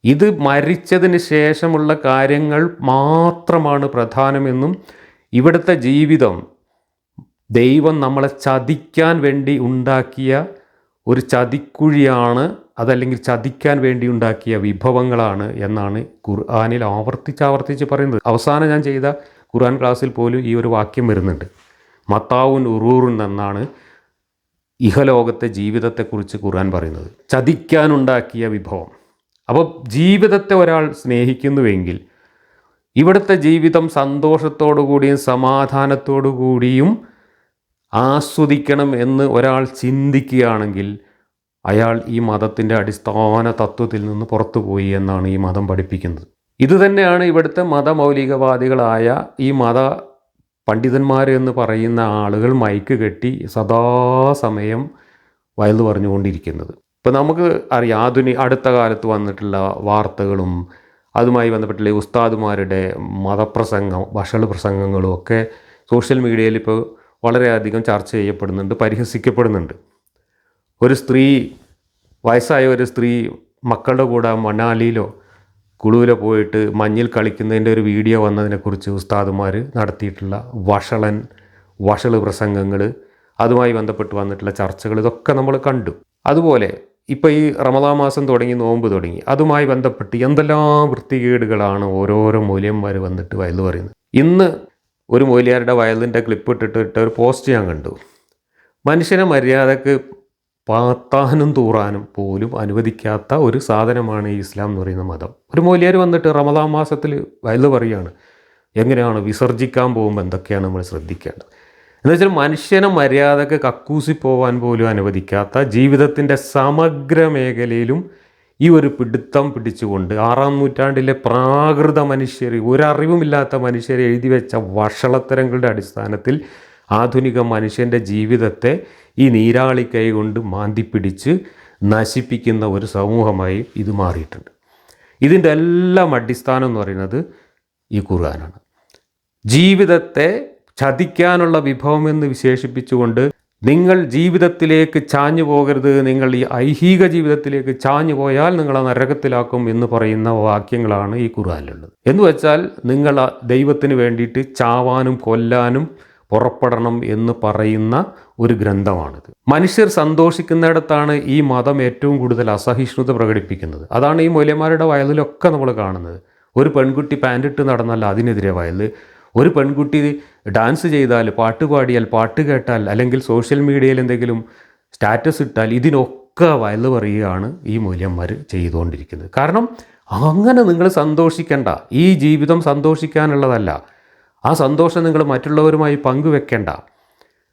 ഇത് മരിച്ചതിന് ശേഷമുള്ള കാര്യങ്ങൾ മാത്രമാണ് പ്രധാനമെന്നും ഇവിടുത്തെ ജീവിതം ദൈവം നമ്മളെ ചതിക്കാൻ വേണ്ടി ഉണ്ടാക്കിയ ഒരു ചതിക്കുഴിയാണ് അതല്ലെങ്കിൽ ചതിക്കാൻ വേണ്ടി ഉണ്ടാക്കിയ വിഭവങ്ങളാണ് എന്നാണ് ഖുർആാനിൽ ആവർത്തിച്ച് ആവർത്തിച്ച് പറയുന്നത്. അവസാനം ഞാൻ ചെയ്ത ഖുർആൻ ക്ലാസ്സിൽ പോലും ഈ ഒരു വാക്യം വരുന്നുണ്ട്. മത്താവുൻ ഉറൂറുൻ എന്നാണ് ഇഹലോകത്തെ ജീവിതത്തെക്കുറിച്ച് ഖുർആൻ പറയുന്നത്. ചതിക്കാനുണ്ടാക്കിയ വിഭവം. അപ്പോൾ ജീവിതത്തെ ഒരാൾ സ്നേഹിക്കുന്നുവെങ്കിൽ ഇവിടുത്തെ ജീവിതം സന്തോഷത്തോടു കൂടിയും സമാധാനത്തോടു കൂടിയും ആസ്വദിക്കണം എന്ന് ഒരാൾ ചിന്തിക്കുകയാണെങ്കിൽ അയാൾ ഈ മതത്തിന്റെ അടിസ്ഥാന തത്വത്തിൽ നിന്ന് പുറത്തുപോയി എന്നാണ് ഈ മതം പഠിപ്പിക്കുന്നത്. ഇതുതന്നെയാണ് ഇവിടുത്തെ മതമൗലികവാദികളായ ഈ മത പണ്ഡിതന്മാർ എന്ന് പറയുന്ന ആളുകൾ മൈക്ക് കെട്ടി സദാസമയം വയലു പറഞ്ഞുകൊണ്ടിരിക്കുന്നത്. ഇപ്പം നമുക്ക് അറിയാം ആധുനിക അടുത്ത കാലത്ത് വന്നിട്ടുള്ള വാർത്തകളും അതുമായി ബന്ധപ്പെട്ടുള്ള ഉസ്താദുമാരുടെ മതപ്രസംഗം വഷൾ പ്രസംഗങ്ങളും ഒക്കെ സോഷ്യൽ മീഡിയയിൽ ഇപ്പോൾ വളരെയധികം ചർച്ച ചെയ്യപ്പെടുന്നുണ്ട് പരിഹസിക്കപ്പെടുന്നുണ്ട്. ഒരു സ്ത്രീ വയസ്സായ ഒരു സ്ത്രീ മക്കളുടെ കൂടെ മണാലിയിലോ കുളുവിലോ പോയിട്ട് മഞ്ഞിൽ കളിക്കുന്നതിന്റെ ഒരു വീഡിയോ വന്നതിനെക്കുറിച്ച് ഉസ്താദുമാർ നടത്തിയിട്ടുള്ള വഷളൻ വഷൾ പ്രസംഗങ്ങൾ അതുമായി ബന്ധപ്പെട്ട് വന്നിട്ടുള്ള ചർച്ചകൾ ഇതൊക്കെ നമ്മൾ കണ്ടു. അതുപോലെ ഇപ്പോൾ ഈ റമദാ മാസം തുടങ്ങി നോമ്പ് തുടങ്ങി അതുമായി ബന്ധപ്പെട്ട് എന്തെല്ലാം വൃത്തികേടുകളാണ് ഓരോരോ മൂല്യന്മാർ വന്നിട്ട് വയലു പറയുന്നത് ഇന്ന് ഒരു മൊയിലിയാരുടെ വയലിന്റെ ക്ലിപ്പ് ഇട്ടിട്ട് ഇട്ട ഒരു പോസ്റ്റ് ഞാൻ കണ്ടു. മനുഷ്യനെ മര്യാദയ്ക്ക് പാത്താനും തൂറാനും പോലും അനുവദിക്കാത്ത ഒരു സാധനമാണ് ഈ ഇസ്ലാം എന്ന് പറയുന്ന മതം. ഒരു മൂല്യർ വന്നിട്ട് റമദാൻ മാസത്തിൽ വയൽ പറയുകയാണ് എങ്ങനെയാണ് വിസർജിക്കാൻ പോകുമ്പോൾ എന്തൊക്കെയാണ് നമ്മൾ ശ്രദ്ധിക്കേണ്ടത്? എന്ന് വെച്ചാൽ മനുഷ്യനെ മര്യാദയ്ക്ക് കക്കൂസി പോകാൻ പോലും അനുവദിക്കാത്ത ജീവിതത്തിന്റെ സമഗ്ര മേഖലയിലും ഈ ഒരു പിടുത്തം പിടിച്ചുകൊണ്ട് ആറാം നൂറ്റാണ്ടിലെ പ്രാകൃത മനുഷ്യർ ഒരറിവുമില്ലാത്ത മനുഷ്യരെ എഴുതി വെച്ച വഷളത്തരങ്ങളുടെ അടിസ്ഥാനത്തിൽ ആധുനിക മനുഷ്യന്റെ ജീവിതത്തെ ഈ നീരാളിക്കൈ കൊണ്ട് മാന്തിപ്പിടിച്ച് നശിപ്പിക്കുന്ന ഒരു സമൂഹമായി ഇത് മാറിയിട്ടുണ്ട്. ഇതിന്റെ എല്ലാം അടിസ്ഥാനം എന്ന് പറയുന്നത് ഈ ഖുർആനാണ്. ജീവിതത്തെ ചതിക്കാനുള്ള വിഭവമെന്ന് വിശേഷിപ്പിച്ചുകൊണ്ട് നിങ്ങൾ ജീവിതത്തിലേക്ക് ചാഞ്ഞു പോകരുത്. നിങ്ങൾ ഈ ഐഹിക ജീവിതത്തിലേക്ക് ചാഞ്ഞു പോയാൽ നിങ്ങളെ നരകത്തിലാക്കും എന്ന് പറയുന്ന വാക്യങ്ങളാണ് ഈ ഖുർആാനിലുള്ളത്. എന്ന് വെച്ചാൽ നിങ്ങൾ ദൈവത്തിന് വേണ്ടിയിട്ട് ചാവാനും കൊല്ലാനും പുറപ്പെടണം എന്ന് പറയുന്ന ഒരു ഗ്രന്ഥമാണിത്. മനുഷ്യർ സന്തോഷിക്കുന്നിടത്താണ് ഈ മതം ഏറ്റവും കൂടുതൽ അസഹിഷ്ണുത പ്രകടിപ്പിക്കുന്നത്. അതാണ് ഈ മൂല്യന്മാരുടെ വയലിലൊക്കെ നമ്മൾ കാണുന്നത്. ഒരു പെൺകുട്ടി പാന്റിട്ട് നടന്നാൽ അതിനെതിരെ വയൽ ഒരു പെൺകുട്ടി ഡാൻസ് ചെയ്താൽ പാട്ട് പാടിയാൽ പാട്ട് കേട്ടാൽ അല്ലെങ്കിൽ സോഷ്യൽ മീഡിയയിൽ എന്തെങ്കിലും സ്റ്റാറ്റസ് ഇട്ടാൽ ഇതിനൊക്കെ വയൽ പറയുകയാണ് ഈ മൂല്യന്മാർ ചെയ്തുകൊണ്ടിരിക്കുന്നത്. കാരണം അങ്ങനെ നിങ്ങൾ സന്തോഷിക്കേണ്ട. ഈ ജീവിതം സന്തോഷിക്കാനുള്ളതല്ല. ആ സന്തോഷം നിങ്ങൾ മറ്റുള്ളവരുമായി പങ്കുവെക്കേണ്ട.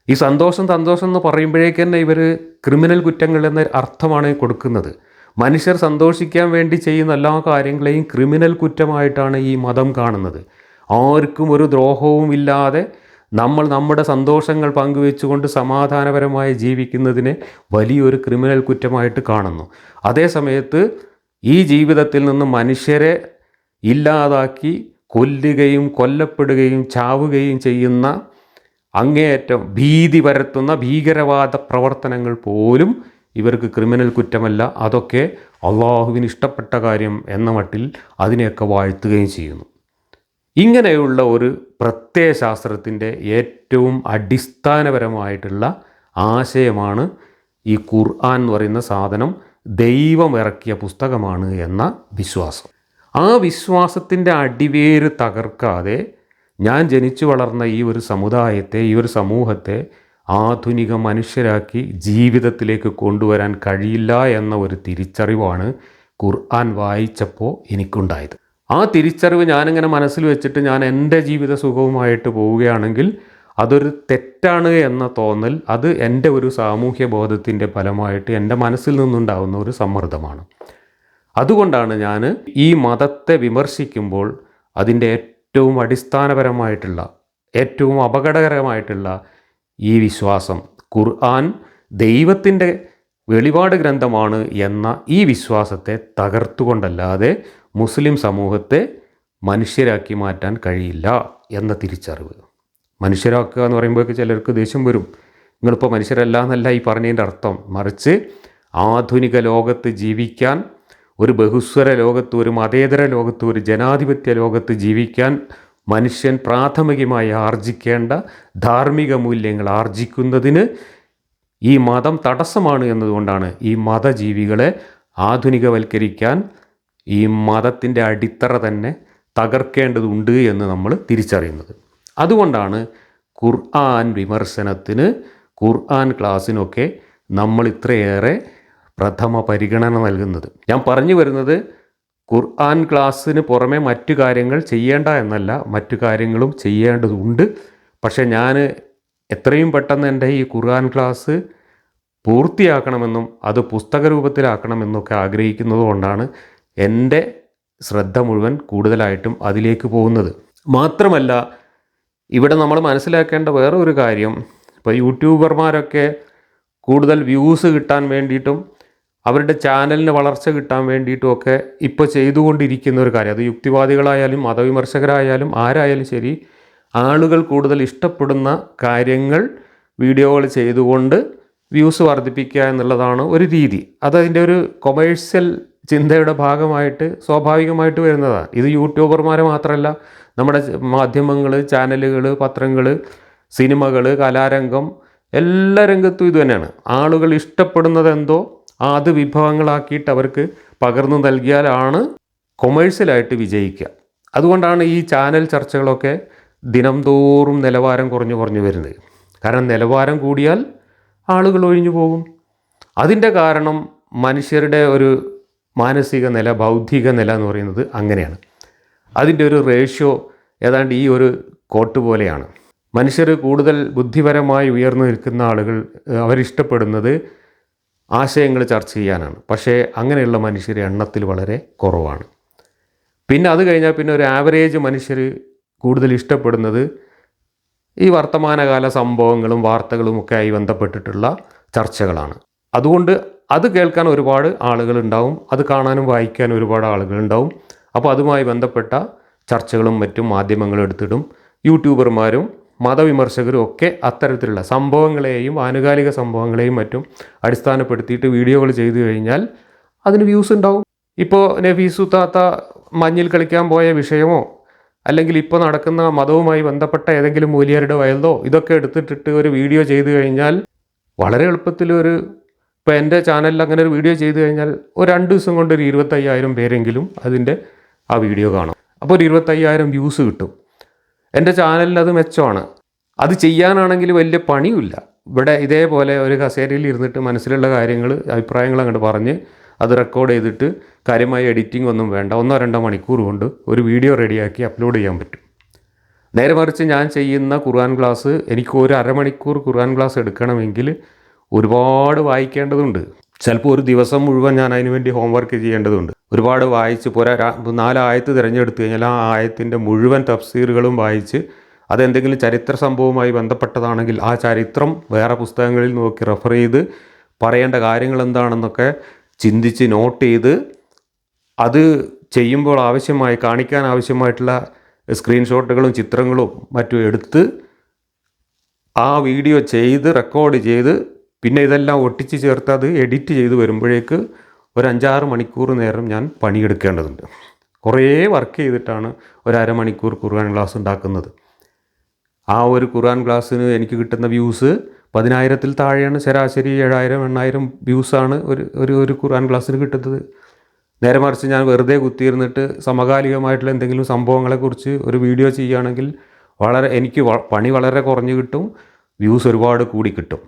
ഈ സന്തോഷം സന്തോഷം എന്ന് പറയുമ്പോഴേക്ക് തന്നെ ഇവർ ക്രിമിനൽ കുറ്റങ്ങൾ എന്ന അർത്ഥമാണ് കൊടുക്കുന്നത്. മനുഷ്യർ സന്തോഷിക്കാൻ വേണ്ടി ചെയ്യുന്ന എല്ലാ കാര്യങ്ങളെയും ക്രിമിനൽ കുറ്റമായിട്ടാണ് ഈ മതം കാണുന്നത്. ആർക്കും ഒരു ദ്രോഹവും ഇല്ലാതെ നമ്മൾ നമ്മുടെ സന്തോഷങ്ങൾ പങ്കുവെച്ചുകൊണ്ട് സമാധാനപരമായി ജീവിക്കുന്നതിനെ വലിയൊരു ക്രിമിനൽ കുറ്റമായിട്ട് കാണുന്നു. അതേ സമയത്ത് ഈ ജീവിതത്തിൽ നിന്ന് മനുഷ്യരെ ഇല്ലാതാക്കി കൊല്ലുകയും കൊല്ലപ്പെടുകയും ചാവുകയും ചെയ്യുന്ന അങ്ങേയറ്റം ഭീതി പരത്തുന്ന ഭീകരവാദ പ്രവർത്തനങ്ങൾ പോലും ഇവർക്ക് ക്രിമിനൽ കുറ്റമല്ല. അതൊക്കെ അള്ളാഹുവിന് ഇഷ്ടപ്പെട്ട കാര്യം എന്ന മട്ടിൽ അതിനെയൊക്കെ വാഴ്ത്തുകയും ചെയ്യുന്നു. ഇങ്ങനെയുള്ള ഒരു പ്രത്യയശാസ്ത്രത്തിന്റെ ഏറ്റവും അടിസ്ഥാനപരമായിട്ടുള്ള ആശയമാണ് ഈ ഖുർആൻ എന്ന് പറയുന്ന സാധനം ദൈവം ഇറക്കിയ പുസ്തകമാണ് എന്ന വിശ്വാസം. ആ വിശ്വാസത്തിന്റെ അടിവേര് തകർക്കാതെ ഞാൻ ജനിച്ചു വളർന്ന ഈ ഒരു സമുദായത്തെ ഈ ഒരു സമൂഹത്തെ ആധുനിക മനുഷ്യരാക്കി ജീവിതത്തിലേക്ക് കൊണ്ടുവരാൻ കഴിയില്ല എന്ന ഒരു തിരിച്ചറിവാണ് ഖുർആൻ വായിച്ചപ്പോൾ എനിക്കുണ്ടായത്. ആ തിരിച്ചറിവ് ഞാനിങ്ങനെ മനസ്സിൽ വെച്ചിട്ട് ഞാൻ എന്റെ ജീവിത സുഖവുമായിട്ട് പോവുകയാണെങ്കിൽ അതൊരു തെറ്റാണ് എന്ന തോന്നൽ അത് എന്റെ ഒരു സാമൂഹ്യ ബോധത്തിന്റെ ഫലമായിട്ട് എന്റെ മനസ്സിൽ നിന്നുണ്ടാകുന്ന ഒരു സമ്മർദ്ദമാണ്. അതുകൊണ്ടാണ് ഞാൻ ഈ മതത്തെ വിമർശിക്കുമ്പോൾ അതിന്റെ ഏറ്റവും അടിസ്ഥാനപരമായിട്ടുള്ള ഏറ്റവും അപകടകരമായിട്ടുള്ള ഈ വിശ്വാസം. ഖുർആൻ ദൈവത്തിന്റെ വെളിപാട് ഗ്രന്ഥമാണ് എന്ന ഈ വിശ്വാസത്തെ തകർത്തുകൊണ്ടല്ലാതെ മുസ്ലിം സമൂഹത്തെ മനുഷ്യരാക്കി മാറ്റാൻ കഴിയില്ല എന്ന തിരിച്ചറിവ്. മനുഷ്യരാക്കുക എന്ന് പറയുമ്പോഴേക്ക് ചിലർക്ക് ദേഷ്യം വരും. നിങ്ങളിപ്പോൾ മനുഷ്യരല്ല എന്നല്ല ഈ പറഞ്ഞതിന്റെ അർത്ഥം. മറിച്ച് ആധുനിക ലോകത്ത് ജീവിക്കാൻ ഒരു ബഹുസ്വര ലോകത്ത് ഒരു മതേതര ലോകത്ത് ഒരു ജനാധിപത്യ ലോകത്ത് ജീവിക്കാൻ മനുഷ്യൻ പ്രാഥമികമായി ആർജിക്കേണ്ട ധാർമ്മിക മൂല്യങ്ങൾ ആർജിക്കുന്നതിന് ഈ മതം തടസ്സമാണ് എന്നതുകൊണ്ടാണ് ഈ മതജീവികളെ ആധുനികവൽക്കരിക്കാൻ ഈ മതത്തിന്റെ അടിത്തറ തന്നെ തകർക്കേണ്ടതുണ്ട് എന്ന് നമ്മൾ തിരിച്ചറിയുന്നത്. അതുകൊണ്ടാണ് ഖുർആൻ വിമർശനത്തിന് ഖുർആൻ ക്ലാസ്സിനൊക്കെ നമ്മൾ ഇത്രയേറെ പ്രഥമ പരിഗണന നൽകുന്നത്. ഞാൻ പറഞ്ഞു വരുന്നത് ഖുർആൻ ക്ലാസ്സിന് പുറമെ മറ്റു കാര്യങ്ങൾ ചെയ്യേണ്ട എന്നല്ല മറ്റു കാര്യങ്ങളും ചെയ്യേണ്ടതുണ്ട്. പക്ഷേ ഞാൻ എത്രയും പെട്ടെന്ന് എന്റെ ഈ ഖുർആൻ ക്ലാസ് പൂർത്തിയാക്കണമെന്നും അത് പുസ്തക രൂപത്തിലാക്കണമെന്നൊക്കെ ആഗ്രഹിക്കുന്നത് കൊണ്ടാണ് എന്റെ ശ്രദ്ധ മുഴുവൻ കൂടുതലായിട്ടും അതിലേക്ക് പോകുന്നത്. മാത്രമല്ല ഇവിടെ നമ്മൾ മനസ്സിലാക്കേണ്ട വേറെ ഒരു കാര്യം. ഇപ്പോൾ യൂട്യൂബർമാരൊക്കെ കൂടുതൽ വ്യൂസ് കിട്ടാൻ വേണ്ടിയിട്ടും അവരുടെ ചാനലിന് വളർച്ച കിട്ടാൻ വേണ്ടിയിട്ടും ഒക്കെ ഇപ്പോൾ ചെയ്തുകൊണ്ടിരിക്കുന്ന ഒരു കാര്യം. അത് യുക്തിവാദികളായാലും മതവിമർശകരായാലും ആരായാലും ശരി ആളുകൾ കൂടുതൽ ഇഷ്ടപ്പെടുന്ന കാര്യങ്ങൾ വീഡിയോകൾ ചെയ്തുകൊണ്ട് വ്യൂസ് വർദ്ധിപ്പിക്കുക എന്നുള്ളതാണ് ഒരു രീതി. അത് അതിന്റെ ഒരു കൊമേഴ്സ്യൽ ചിന്തയുടെ ഭാഗമായിട്ട് സ്വാഭാവികമായിട്ട് വരുന്നതാണ്. ഇത് യൂട്യൂബർമാരെ മാത്രമല്ല നമ്മുടെ മാധ്യമങ്ങൾ ചാനലുകൾ പത്രങ്ങൾ സിനിമകൾ കലാരംഗം എല്ലാ രംഗത്തും ഇത് തന്നെയാണ്. ആളുകൾ ഇഷ്ടപ്പെടുന്നത് എന്തോ അത് വിഭവങ്ങളാക്കിയിട്ട് അവർക്ക് പകർന്നു നൽകിയാലാണ് കൊമേഴ്സ്യലായിട്ട് വിജയിക്കുക. അതുകൊണ്ടാണ് ഈ ചാനൽ ചർച്ചകളൊക്കെ ദിനംതോറും നിലവാരം കുറഞ്ഞു കുറഞ്ഞു വരുന്നത്. കാരണം നിലവാരം കൂടിയാൽ ആളുകൾ ഒഴിഞ്ഞു പോകും. അതിന്റെ കാരണം മനുഷ്യരുടെ ഒരു മാനസിക നില ബൗദ്ധിക നില എന്ന് പറയുന്നത് അങ്ങനെയാണ്. അതിന്റെ ഒരു റേഷ്യോ ഏതാണ്ട് ഈ ഒരു കോട്ട് പോലെയാണ്. മനുഷ്യർ കൂടുതൽ ബുദ്ധിപരമായി ഉയർന്നു നിൽക്കുന്ന ആളുകൾ അവരിഷ്ടപ്പെടുന്നത് ആശയങ്ങൾ ചർച്ച ചെയ്യാനാണ്. പക്ഷേ അങ്ങനെയുള്ള മനുഷ്യർ എണ്ണത്തിൽ വളരെ കുറവാണ്. പിന്നെ അത് കഴിഞ്ഞാൽ പിന്നെ ഒരു ആവറേജ് മനുഷ്യർ കൂടുതൽ ഇഷ്ടപ്പെടുന്നത് ഈ വർത്തമാനകാല സംഭവങ്ങളും വാർത്തകളും ഒക്കെ ആയി ബന്ധപ്പെട്ടിട്ടുള്ള ചർച്ചകളാണ്. അതുകൊണ്ട് അത് കേൾക്കാൻ ഒരുപാട് ആളുകളുണ്ടാവും അത് കാണാനും വായിക്കാനും ഒരുപാട് ആളുകളുണ്ടാവും. അപ്പോൾ അതുമായി ബന്ധപ്പെട്ട ചർച്ചകളും മറ്റും മാധ്യമങ്ങളും എടുത്തിടും. യൂട്യൂബർമാരും മതവിമർശകരും ഒക്കെ അത്തരത്തിലുള്ള സംഭവങ്ങളെയും ആനുകാലിക സംഭവങ്ങളെയും മറ്റും അടിസ്ഥാനപ്പെടുത്തിയിട്ട് വീഡിയോകൾ ചെയ്തു കഴിഞ്ഞാൽ അതിന് വ്യൂസ് ഉണ്ടാവും. ഇപ്പോൾ നഫീസു താത്ത മഞ്ഞിൽ കളിക്കാൻ പോയ വിഷയമോ അല്ലെങ്കിൽ ഇപ്പോൾ നടക്കുന്ന മതവുമായി ബന്ധപ്പെട്ട ഏതെങ്കിലും മൂല്യരുടെ വയലോ ഇതൊക്കെ എടുത്തിട്ടിട്ട് ഒരു വീഡിയോ ചെയ്തു കഴിഞ്ഞാൽ വളരെ എളുപ്പത്തിൽ ഒരു ഇപ്പോൾ എന്റെ ചാനലിൽ അങ്ങനെ ഒരു വീഡിയോ ചെയ്തു കഴിഞ്ഞാൽ ഒരു രണ്ട് ദിവസം കൊണ്ട് ഒരു ഇരുപത്തയ്യായിരം പേരെങ്കിലും അതിന്റെ ആ വീഡിയോ കാണും. അപ്പോൾ ഒരു ഇരുപത്തയ്യായിരം വ്യൂസ് കിട്ടും. എന്റെ ചാനലിൽ അത് മെച്ചമാണ്. അത് ചെയ്യാനാണെങ്കിൽ വലിയ പണിയുമില്ല. ഇവിടെ ഇതേപോലെ ഒരു കസേരയിൽ ഇരുന്നിട്ട് മനസ്സിലുള്ള കാര്യങ്ങൾ അഭിപ്രായങ്ങൾ അങ്ങോട്ട് പറഞ്ഞ് അത് റെക്കോർഡ് ചെയ്തിട്ട് കാര്യമായ എഡിറ്റിംഗ് ഒന്നും വേണ്ട. ഒന്നോ രണ്ടോ മണിക്കൂർ കൊണ്ട് ഒരു വീഡിയോ റെഡിയാക്കി അപ്ലോഡ് ചെയ്യാൻ പറ്റും. നേരെ മറിച്ച് ഞാൻ ചെയ്യുന്ന ഖുർആൻ ക്ലാസ് എനിക്ക് ഒരു അരമണിക്കൂർ ഖുർആൻ ക്ലാസ് എടുക്കണമെങ്കിൽ ഒരുപാട് വായിക്കേണ്ടതുണ്ട്. ചിലപ്പോൾ ഒരു ദിവസം മുഴുവൻ ഞാൻ അതിന് വേണ്ടി ഹോംവർക്ക് ചെയ്യേണ്ടതുണ്ട്. ഒരുപാട് വായിച്ച് പോരാ നാലായത്ത് തിരഞ്ഞെടുത്തു കഴിഞ്ഞാൽ ആ ആയത്തിന്റെ മുഴുവൻ തഫ്സീറുകളും വായിച്ച് അതെന്തെങ്കിലും ചരിത്ര സംഭവവുമായി ബന്ധപ്പെട്ടതാണെങ്കിൽ ആ ചരിത്രം വേറെ പുസ്തകങ്ങളിൽ നോക്കി റെഫർ ചെയ്ത് പറയേണ്ട കാര്യങ്ങൾ എന്താണെന്നൊക്കെ ചിന്തിച്ച് നോട്ട് ചെയ്ത് അത് ചെയ്യുമ്പോൾ ആവശ്യമായി കാണിക്കാൻ ആവശ്യമായിട്ടുള്ള സ്ക്രീൻഷോട്ടുകളും ചിത്രങ്ങളും മറ്റും എടുത്ത് ആ വീഡിയോ ചെയ്ത് റെക്കോർഡ് ചെയ്ത് പിന്നെ ഇതെല്ലാം ഒട്ടിച്ച് ചേർത്ത് അത് എഡിറ്റ് ചെയ്ത് വരുമ്പോഴേക്ക് ഒരു അഞ്ചാറ് മണിക്കൂർ നേരം ഞാൻ പണിയെടുക്കേണ്ടതുണ്ട്. കുറേ വർക്ക് ചെയ്തിട്ടാണ് ഒരു അരമണിക്കൂർ ഖുർആൻ ക്ലാസ് ഉണ്ടാക്കുന്നത്. ആ ഒരു ഖുർആൻ ക്ലാസ്സിന് എനിക്ക് കിട്ടുന്ന വ്യൂസ് പതിനായിരത്തിൽ താഴെയാണ് ശരാശരി ഏഴായിരം എണ്ണായിരം വ്യൂസാണ് ഒരു ഒരു ഒരു ഖുർആൻ ക്ലാസ്സിന് കിട്ടുന്നത്. നേരെ മറിച്ച് ഞാൻ വെറുതെ കുത്തിയിരുന്നിട്ട് സമകാലികമായിട്ടുള്ള എന്തെങ്കിലും സംഭവങ്ങളെക്കുറിച്ച് ഒരു വീഡിയോ ചെയ്യുകയാണെങ്കിൽ വളരെ എനിക്ക് പണി വളരെ കുറഞ്ഞ് കിട്ടും വ്യൂസ് ഒരുപാട് കൂടി കിട്ടും.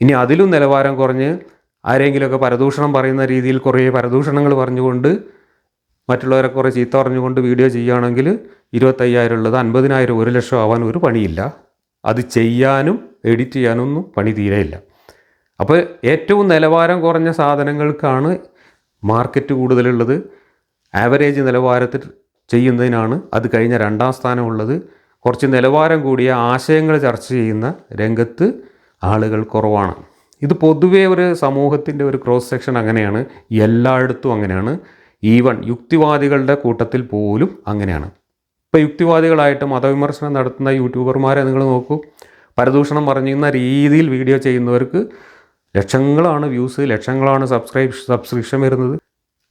ഇനി അതിലും നിലവാരം കുറഞ്ഞ് ആരെങ്കിലുമൊക്കെ പരദൂഷണം പറയുന്ന രീതിയിൽ കുറേ പരദൂഷണങ്ങൾ പറഞ്ഞുകൊണ്ട് മറ്റുള്ളവരെ കുറേ ചീത്ത പറഞ്ഞുകൊണ്ട് വീഡിയോ ചെയ്യുകയാണെങ്കിൽ ഇരുപത്തയ്യായിരം ഉള്ളത് അൻപതിനായിരം ഒരു ലക്ഷം ആവാൻ ഒരു പണിയില്ല. അത് ചെയ്യാനും എഡിറ്റ് ചെയ്യാനൊന്നും പണി തീരെയില്ല അപ്പോൾ ഏറ്റവും നിലവാരം കുറഞ്ഞ സാധനങ്ങൾക്കാണ് മാർക്കറ്റ് കൂടുതലുള്ളത്. ആവറേജ് നിലവാരത്തിൽ ചെയ്യുന്നതിനാണ് അത് കഴിഞ്ഞ രണ്ടാം സ്ഥാനമുള്ളത്. കുറച്ച് നിലവാരം കൂടിയ ആശയങ്ങൾ ചർച്ച ചെയ്യുന്ന രംഗത്ത് ആളുകൾ കുറവാണ്. ഇത് പൊതുവേ ഒരു സമൂഹത്തിന്റെ ഒരു ക്രോസ് സെക്ഷൻ അങ്ങനെയാണ്. എല്ലായിടത്തും അങ്ങനെയാണ്. ഈവൺ യുക്തിവാദികളുടെ കൂട്ടത്തിൽ പോലും അങ്ങനെയാണ്. ഇപ്പോൾ യുക്തിവാദികളായിട്ട് മതവിമർശനം നടത്തുന്ന യൂട്യൂബർമാരെ നിങ്ങൾ നോക്കൂ. പരദൂഷണം പറഞ്ഞിരുന്ന രീതിയിൽ വീഡിയോ ചെയ്യുന്നവർക്ക് ലക്ഷങ്ങളാണ് വ്യൂസ് ലക്ഷങ്ങളാണ് സബ്സ്ക്രൈബ് സബ്സ്ക്രിപ്ഷൻ വരുന്നത്.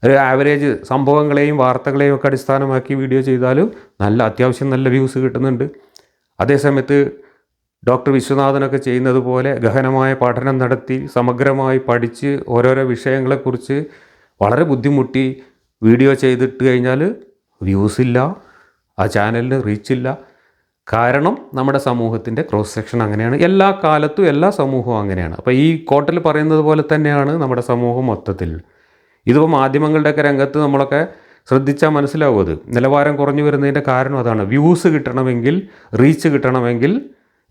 ഒരു ആവറേജ് സംഭവങ്ങളെയും വാർത്തകളെയും ഒക്കെ അടിസ്ഥാനമാക്കി വീഡിയോ ചെയ്താലും നല്ല അത്യാവശ്യം നല്ല വ്യൂസ് കിട്ടുന്നുണ്ട്. അതേസമയത്ത് ഡോക്ടർ വിശ്വനാഥനൊക്കെ ചെയ്യുന്നത് പോലെ ഗഹനമായ പഠനം നടത്തി സമഗ്രമായി പഠിച്ച് ഓരോരോ വിഷയങ്ങളെക്കുറിച്ച് വളരെ ബുദ്ധിമുട്ടി വീഡിയോ ചെയ്തിട്ട് കഴിഞ്ഞാൽ വ്യൂസ് ഇല്ല ആ ചാനലിന് റീച്ചില്ല കാരണം നമ്മുടെ സമൂഹത്തിന്റെ ക്രോസ് സെക്ഷൻ അങ്ങനെയാണ്. എല്ലാ കാലത്തും എല്ലാ സമൂഹവും അങ്ങനെയാണ്. അപ്പോൾ ഈ കോട്ടൽ പറയുന്നത് പോലെ തന്നെയാണ് നമ്മുടെ സമൂഹം മൊത്തത്തിൽ. ഇതിപ്പോൾ മാധ്യമങ്ങളുടെയൊക്കെ രംഗത്ത് നമ്മളൊക്കെ ശ്രദ്ധിച്ചാൽ മനസ്സിലാവും അത്. നിലവാരം കുറഞ്ഞു വരുന്നതിന്റെ കാരണം അതാണ്. വ്യൂസ് കിട്ടണമെങ്കിൽ റീച്ച് കിട്ടണമെങ്കിൽ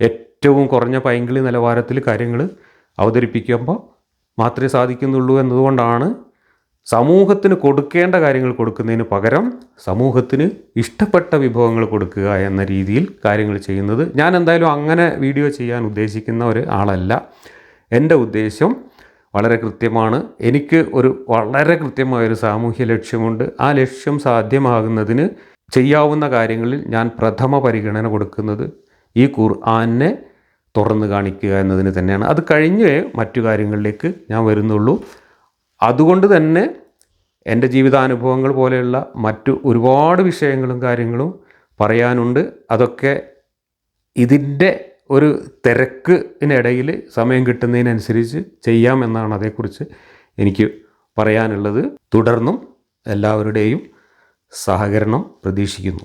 ഏറ്റവും കുറഞ്ഞ പൈങ്കിളി നിലവാരത്തിൽ കാര്യങ്ങൾ അവതരിപ്പിക്കുമ്പോൾ മാത്രമേ സാധിക്കുന്നുള്ളൂ എന്നതുകൊണ്ടാണ് സമൂഹത്തിന് കൊടുക്കേണ്ട കാര്യങ്ങൾ കൊടുക്കുന്നതിന് പകരം സമൂഹത്തിന് ഇഷ്ടപ്പെട്ട വിഭവങ്ങൾ കൊടുക്കുക എന്ന രീതിയിൽ കാര്യങ്ങൾ ചെയ്യുന്നത് ഞാൻ എന്തായാലും അങ്ങനെ വീഡിയോ ചെയ്യാൻ ഉദ്ദേശിക്കുന്ന ഒരു ആളല്ല. എന്റെ ഉദ്ദേശം വളരെ കൃത്യമാണ്. എനിക്ക് ഒരു വളരെ കൃത്യമായൊരു സാമൂഹ്യ ലക്ഷ്യമുണ്ട്. ആ ലക്ഷ്യം സാധ്യമാകുന്നതിന് ചെയ്യാവുന്ന കാര്യങ്ങളിൽ ഞാൻ പ്രഥമ പരിഗണന കൊടുക്കുന്നത് ഈ ഖുർആനെ തുറന്നു കാണിക്കുക എന്നതിന് തന്നെയാണ്. അത് കഴിഞ്ഞേ മറ്റു കാര്യങ്ങളിലേക്ക് ഞാൻ വരുന്നുള്ളൂ. അതുകൊണ്ട് തന്നെ എന്റെ ജീവിതാനുഭവങ്ങൾ പോലെയുള്ള മറ്റു ഒരുപാട് വിഷയങ്ങളും കാര്യങ്ങളും പറയാനുണ്ട്. അതൊക്കെ ഇതിന്റെ ഒരു തിരക്കിനിടയിൽ സമയം കിട്ടുന്നതിനനുസരിച്ച് ചെയ്യാമെന്നാണ് അതേക്കുറിച്ച് എനിക്ക് പറയാനുള്ളത്. തുടർന്നും എല്ലാവരുടെയും സഹകരണം പ്രതീക്ഷിക്കുന്നു.